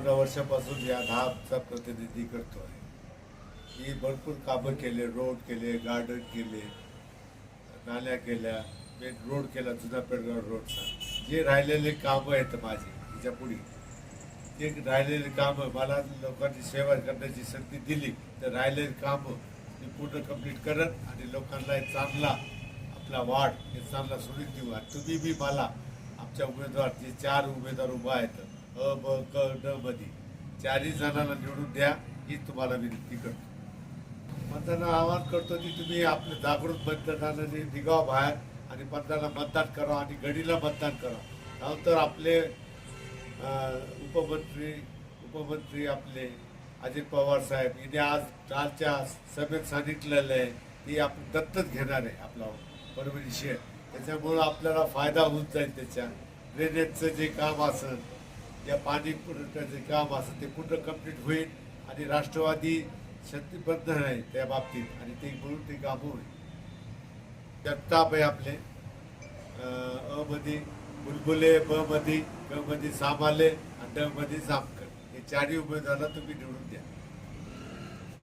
पंधरा वर्षापासून या दहाचा प्रतिनिधी करतो आहे मी भरपूर कामं केले रोड केले गार्डन केले नाल्या केल्या मेन रोड केला जुना पेडगाव रोडचा जे राहिलेले कामं आहेत माझी तिच्या पुढे. ते राहिलेले कामं मला लोकांची सेवा करण्याची संधी दिली तर राहिलेली कामं मी पूर्ण कंप्लीट करत आणि लोकांना एक चांगला आपला वाढ हे चांगला सुनीत देऊ आणि तुम्ही बी मला आमच्या उमेदवार जे चार उमेदवार उभा आहेत अ ब क ड मध्ये चारही जणांना निवडून द्या ही तुम्हाला विनंती करतो. मतदारांना आवाहन करतो की तुम्ही आपले जागृत मतदानाने निघावा बाहेर आणि मतदारांना मतदान करा आणि गडीला मतदान करा. तर आपले उपमंत्री उपमंत्री आपले अजित पवार साहेब यांनी आज कालच्या सभेत सांगितलेलं आहे की आपण दत्तच घेणार आहे आपला परभणी शहर. त्याच्यामुळं आपल्याला फायदा होऊन जाईल त्याच्या. ड्रेनेजचं जे काम असेल या पाणी पुरवठ्याचे काम असं ते पूर्ण कंप्लीट होईल आणि राष्ट्रवादी शक्तीबद्ध आहे त्या बाबतीत. आणि ते म्हणून ते काम होईल जगताप आहे आपले अं, अ बुलबुले ब मध्ये क मध्ये सामाले आणि ड मध्ये जामकर हे चारही उमेदवारांना तुम्ही निवडून द्या.